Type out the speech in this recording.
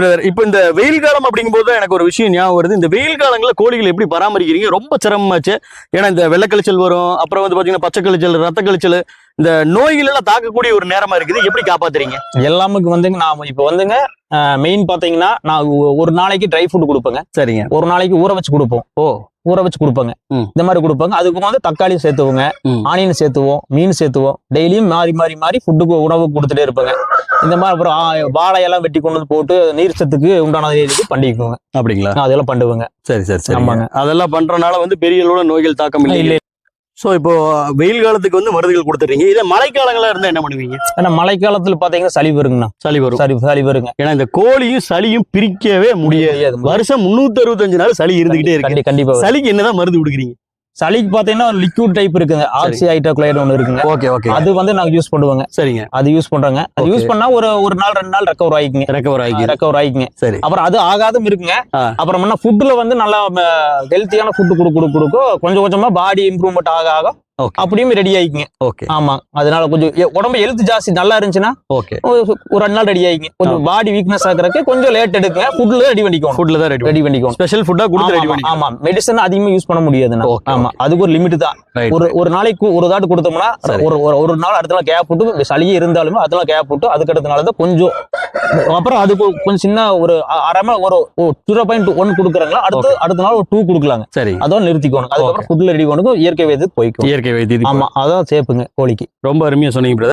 Brother இப்போ இந்த வெயில் காலம் அப்படிங்கும்போது எனக்கு ஒரு விஷயம் ஞாபகம் வருது. இந்த வெயில் காலங்களில் கோழிகள் எப்படி பராமரிக்கிறீங்க? ரொம்ப சிரமமாச்சு. ஏன்னா இந்த வெள்ளக்கழிச்சல் வரும். அப்புறம் வந்து பாத்தீங்கன்னா பச்சை கழிச்சல் ரத்த கழிச்சல் இந்த நோய்கள் எல்லாம் தாக்கக்கூடிய ஒரு நேரமா இருக்குது. எப்படி காப்பாத்துறீங்க? எல்லாமுக்கு வந்துங்க நான் இப்போ வந்துங்க மெயின் பாத்தீங்கன்னா நான் ஒரு நாளைக்கு ட்ரை ஃபுட் கொடுப்பேங்க. சரிங்க. ஒரு நாளைக்கு ஊற வச்சு கொடுப்போம். ஓ. ஊற வச்சு கொடுப்போங்க. இந்த மாதிரி கொடுப்பாங்க. அதுக்கு வந்து தக்காளி சேர்த்துவோங்க. ஆனியன் சேர்த்துவோம் மீன் சேர்த்துவோம். டெய்லியும் மாறி மாறி மாறி ஃபுட்டுக்கு உணவு கொடுத்துட்டே இருப்பாங்க. இந்த மாதிரி அப்புறம் வாழையெல்லாம் வெட்டி கொண்டு வந்து போட்டு நீர் சத்துக்கு உண்டான இது பண்ணிக்குவோங்க அப்படிங்களா? அதெல்லாம் பண்ணுவேங்க. சரி சரி சரி ஆமாங்க. அதெல்லாம் பண்றதுனால வந்து பெரிய அளவுல நோய்கள் தாக்கம் இல்ல. ஸோ இப்போ வெயில் காலத்துக்கு வந்து மருந்துகள் கொடுத்துறீங்க இதே மழைக்காலங்களா இருந்தா என்ன பண்ணுவீங்க? ஏன்னா மழைக்காலத்துல பாத்தீங்கன்னா சளி வருங்கண்ணா. சளி வரும். சளி சளி வருங்க. ஏன்னா இந்த கோழியும் சளியும் பிரிக்கவே முடியாது. வருஷம் முன்னூத்தி அறுபத்தஞ்சு நாள் சளி இருந்துகிட்டே இருக்கு. கண்டி- கண்டிப்பா. சளிக்கு என்னதான் மருந்து கொடுக்குறீங்க? சளிக்கு பாத்தீங்கன்னா லிக்விட் டைப் இருக்குங்க. ஆக்சி ஹைட்ரோக்ளைடு ஒன்று இருக்குங்க. ஓகே ஓகே அது வந்து நாங்க யூஸ் பண்ணுவோங்க. சரிங்க. அது யூஸ் பண்றாங்க. அது. யூஸ் பண்ணா ஒரு ஒரு நாள் ரெண்டு நாள் ரெக்கவர் ஆயிக்குங்க. ரெக்கவர் ஆகி ரெக்கவர் ஆயிக்குங்க. சரி. அப்புறம் அது ஆகாதும் இருக்குங்க. அப்புறம் என்ன ஃபுட்ல வந்து நல்லா ஹெல்த்தியான ஃபுட் கொடு கொடு கொடுக்க கொஞ்சம் கொஞ்சமா பாடி இம்ப்ரூவ்மெண்ட் ஆக ஆக ஓகே அப்படியும் ரெடி ஆயிக்குங்க. ஓகே ஆமா. அதனால கொஞ்சம் உடம்பு ஹெல்த் ஜாஸ்தி நல்லா இருந்துச்சுன்னா ஓகே ஒரு ரெண்டு நாள் ரெடி ஆயிக்குங்க. கொஞ்சம் பாடி வீக்னஸ் ஆகுறதுக்கு கொஞ்சம் லேட் எடுக்குங்க ஃபுட்ல ரெடி பண்ணிக்கணும் ஃபுட்ல தான் ரெடி பண்ணிக்கணும் ஸ்பெஷல் ஃபுட்டா கொடுத்து ரெடி ஆமா, பண்ணி ஆமா. மெடிசன் அதிகமா யூஸ் பண்ண Okay, ஆமா. அதுக்கு ஒரு லிமிட் தான். ஒரு ஒரு நாளைக்கு ஒரு தாட்டு கொடுத்தோம்னா. ஒரு ஒரு- நாள் அடுத்த நாள் கேப் விட்டு சளியே இருந்தாலுமே அதெல்லாம் கேப் விட்டு அதுக்கு அடுத்த நாள் தான் கொஞ்சம் அப்புறம் அதுக்கு கொஞ்சம் சின்ன ஒரு அரை ஒரு ஜீரோ பாயிண்ட் ஒன் கொடுக்குறாங்களா? அடுத்து அடுத்த நாள் ஒரு டூ கொடுக்கலாங்க. சரி. அதோட நிறுத்திக்கணும். அதுக்கப்புறம் ஃபுட்ல ரெடி இயற்கை வைத்து போய்க்கும். இயற்கை வைத்தியம் ஆமா அதான் சேப்புங்க கோழிக்கு. ரொம்ப அருமையா சொன்னீங்க.